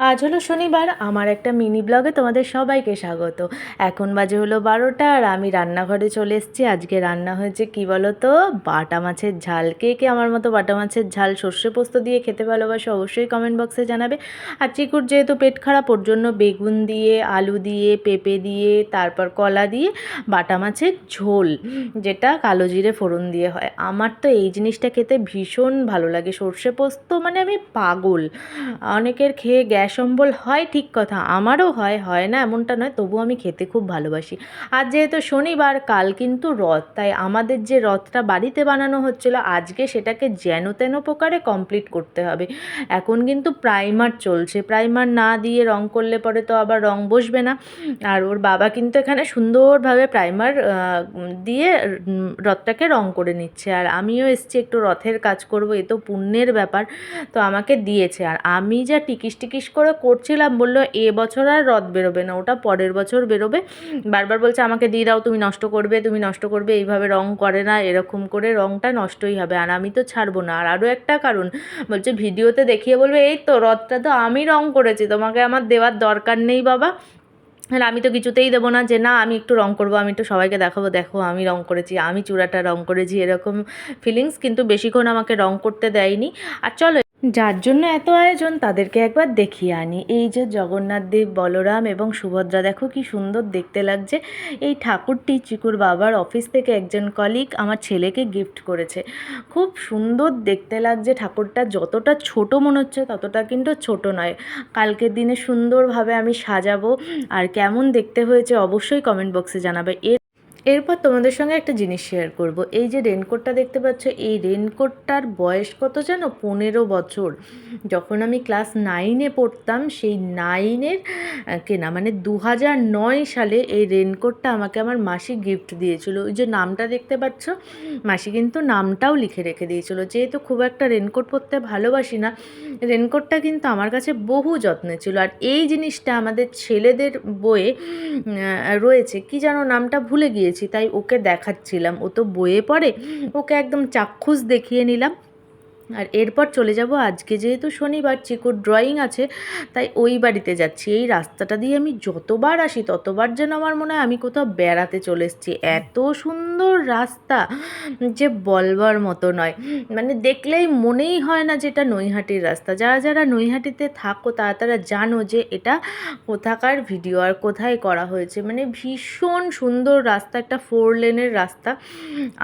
আজ হলো শনিবার, আমার একটা মিনি ব্লগে তোমাদের সবাইকে স্বাগত। এখন বাজে হলো বারোটা আর আমি রান্নাঘরে চলে এসেছি। আজকে রান্না হয়েছে কি বলো তো বাটা মাছের ঝাল। কে কে আমার মতো বাটা মাছের ঝাল সর্ষে পোস্ত দিয়ে খেতে ভালোবাসো অবশ্যই কমেন্ট বক্সে জানাবে। আর চিকুর যেহেতু পেট খারাপ, ওর জন্য বেগুন দিয়ে, আলু দিয়ে, পেঁপে দিয়ে, তারপর কলা দিয়ে বাটা মাছের ঝোল, যেটা কালো জিরে ফোড়ন দিয়ে হয়। আমার তো এই জিনিসটা খেতে ভীষণ ভালো লাগে। সর্ষে পোস্ত মানে আমি পাগল। অনেকের খেয়ে গ্যাস অম্বল হয়, ঠিক কথা। আমারও হয় হয় না এমনটা নয় তবু আমি খেতে খুব ভালোবাসি। আর যেহেতু শনিবার, কাল কিন্তু রথ, তাই আমাদের যে রথটা বাড়িতে বানানো হচ্ছিল, আজকে সেটাকে যেন তেন প্রকারে কমপ্লিট করতে হবে। এখন কিন্তু প্রাইমার চলছে। প্রাইমার না দিয়ে রং করলে পরে তো আবার রং বসবে না। আর ওর বাবা কিন্তু এখানে সুন্দরভাবে প্রাইমার দিয়ে রথটাকে রং করে নিচ্ছে। আর আমিও এসছি একটু রথের কাজ করব, এ তো পুণ্যের ব্যাপার। তো আমাকে দিয়েছে। আর আমি যা টিকিস টিকিস করে করছিলাম, বলল, এ বছর আর রথ বেরোবে না, ওটা পরের বছর বেরোবে। বারবার বলছে, আমাকে দিয়ে দাও, তুমি নষ্ট করবে, তুমি নষ্ট করবে, এইভাবে রং করে না, এরকম করে রংটা নষ্টই হবে। আর আমি তো ছাড়বো না। আর আরও একটা কারণ, বলছে, ভিডিওতে দেখিয়ে বলবে, এই তো রথটা তো আমি রং করেছি, তোমাকে আমার দেওয়ার দরকার নেই বাবা। আর আমি তো কিছুতেই দেবো না যে, না, আমি একটু রং করব, আমি একটু সবাইকে দেখাবো, দেখো, আমি রং করেছি, আমি চূড়াটা রং করেছি, এরকম ফিলিংস কিন্তু বেশিক্ষণ আমাকে রং করতে দেয়নি। আর চলো যার জন্য এত আয়োজন তাদেরকে একবার দেখিয়ে আনি। এই যে জগন্নাথ দেব, বলরাম এবং সুভদ্রা, দেখো কি সুন্দর দেখতে লাগছে। এই ঠাকুরটি চিকুর বাবার অফিস থেকে একজন কলিগ আমার ছেলেকে গিফট করেছে। খুব সুন্দর দেখতে লাগছে ঠাকুরটা, যতটা ছোট মনে হচ্ছে ততটা কিন্তু ছোট নয়। কালকের দিনে সুন্দরভাবে আমি সাজাবো। আর কেমন দেখতে হয়েছে অবশ্যই কমেন্ট বক্সে জানাবে। এর এরপর তোমাদের সঙ্গে একটা জিনিস শেয়ার করব। এই যে রেনকোটটা দেখতে পাচ্ছ, এই রেনকোটটার বয়স কত জানো? পনেরো বছর। যখন আমি ক্লাস নাইনে পড়তাম, সেই নাইনের কেনা মানে দু নয় সালে এই রেনকোটটা আমাকে আমার মাসি গিফট দিয়েছিল। ওই যে নামটা দেখতে পাচ্ছ? মাসি কিন্তু নামটাও লিখে রেখে দিয়েছিল। যেহেতু খুব একটা রেনকোট পরতে ভালোবাসি না রেনকোটটা কিন্তু আমার কাছে বহু যত্নে ছিল। আর এই জিনিসটা আমাদের ছেলেদের বইয়ে রয়েছে। কি যেন নামটা ভুলে গিয়েছি। তাই ওকে দেখাচ্ছিলাম। ও তো বইয়ে পড়ে। ওকে একদম চাক্ষুষ দেখিয়ে নিলাম। আর এরপর চলে যাব, আজকে যেহেতু শনিবার, চিকুর ড্রয়িং আছে, তাই ওই বাড়িতে যাচ্ছি। এই রাস্তাটা দিয়ে আমি যতবার আসি, ততবার যেন আমার মনে হয় আমি কোথাও বেড়াতে চলে এসেছি। এত সুন্দর রাস্তা, যে বলবার মতো নয়। মানে দেখলেই মনেই হয় না যে এটা নৈহাটির রাস্তা। যারা যারা নৈহাটিতে থাকো, তারা তারা জানো যে এটা কোথাকার ভিডিও আর কোথায় করা হয়েছে। মানে ভীষণ সুন্দর রাস্তা, একটা ফোর লেনের রাস্তা।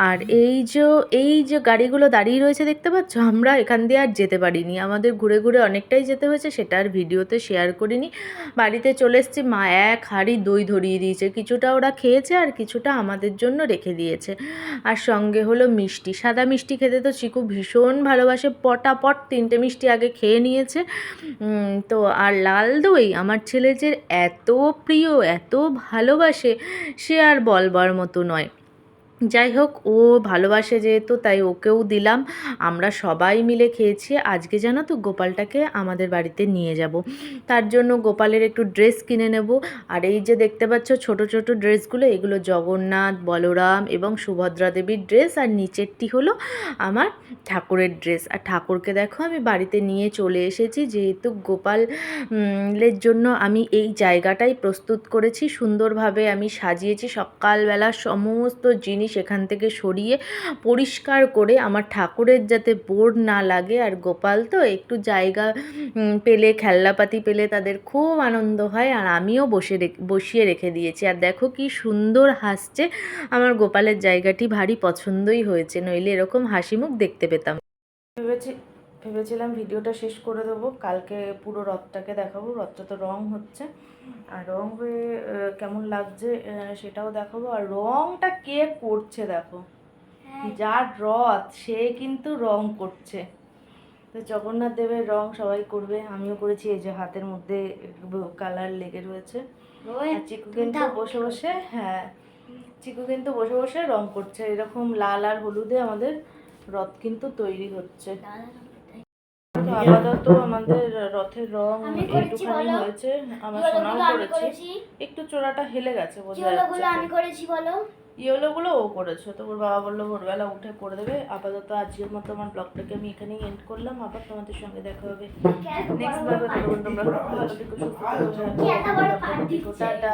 আর এই যে এই যে গাড়িগুলো দাঁড়িয়ে রয়েছে, দেখতে পাচ্ছ? আমরা এখান দিয়ে আর যেতে পারিনি। আমাদের ঘুরে ঘুরে অনেকটাই যেতে হয়েছে, সেটা আর ভিডিওতে শেয়ার করিনি। বাড়িতে চলে এসেছি, মা এক হাঁড়ি দই ধরিয়ে দিয়েছে। কিছুটা ওরা খেয়েছে আর কিছুটা আমাদের জন্য রেখে দিয়েছে। আর সঙ্গে হলো মিষ্টি, সাদা মিষ্টি খেতে তো চিকু ভীষণ ভালোবাসে, পটাপট তিনটে মিষ্টি আগে খেয়ে নিয়েছে। তো আর লাল দই আমার ছেলে যে এত প্রিয়, এত ভালোবাসে, সে আর বলবার মতো নয়। যাই হোক, ও ভালোবাসে যেহেতু, তাই ওকেও দিলাম। আমরা সবাই মিলে খেয়েছি। আজকে জানো তো গোপালটাকে আমাদের বাড়িতে নিয়ে যাব। তার জন্য গোপালের একটু ড্রেস কিনে নেব। আর এই যে দেখতে পাচ্ছ, ছোট ছোট ড্রেসগুলো, এগুলো জগন্নাথ, বলরাম এবং সুভদ্রা দেবীর ড্রেস। আর নিচেরটি হলো আমার ঠাকুরের ড্রেস। আর ঠাকুরকে দেখো, আমি বাড়িতে নিয়ে চলে এসেছি। যেহেতু গোপালের জন্য আমি এই জায়গাটাই প্রস্তুত করেছি। সুন্দরভাবে আমি সাজিয়েছি। সকালবেলা সমস্ত জিনিস এখান থেকে সরিয়ে পরিষ্কার করে আমার ঠাকুরের যাতে বোর না লাগে আর গোপাল তো একটু জায়গা পেলে, খেলনাপাতি পেলে তাদের খুব আনন্দ হয় আর আমিও বসে বসিয়ে রেখে দিয়েছি। আর দেখো কি সুন্দর হাসছে। আমার গোপালের জায়গাটি ভারী পছন্দই হয়েছে, নইলে এরকম হাসিমুখ দেখতে পেতাম। ভেবেছি ভেবেছিলাম ভিডিওটা শেষ করে দেবো। কালকে পুরো রথটাকে দেখাবো। রথটা তো রং হচ্ছে। আর রং হয়ে কেমন লাগছে সেটাও দেখাবো। আর রংটা কে করছে দেখো? যার রথ সে কিন্তু রং করছে। তো জগন্নাথ দেবের রং সবাই করবে। আমিও করেছি। এই যে হাতের মধ্যে কালার লেগে রয়েছে। চিকু কিন্তু বসে বসে হ্যাঁ চিকু কিন্তু বসে বসে রং করছে। এরকম লাল আর হলুদে আমাদের রথ কিন্তু তৈরি হচ্ছে। তো আপাতত আমাদের রথের রং একটুখানি হয়েছে আমার সোনাও করেছে। একটু চোরাটা হেলে গেছে বোঝা যাচ্ছে। গুলো আমি করেছি বলো। ইয়েলোগুলো ও করেছ। তো ওর বাবা বলল ভোরবেলা উঠে করে দেবে। আপাতত আজকের মতো আমার ব্লগটাকে আমি এখানেই এন্ড করলাম। আবার তোমাদের সঙ্গে দেখা হবে। নেক্সট ব্লগে তোমরা ভালো থেকো সুস্থ থেকো, টাটা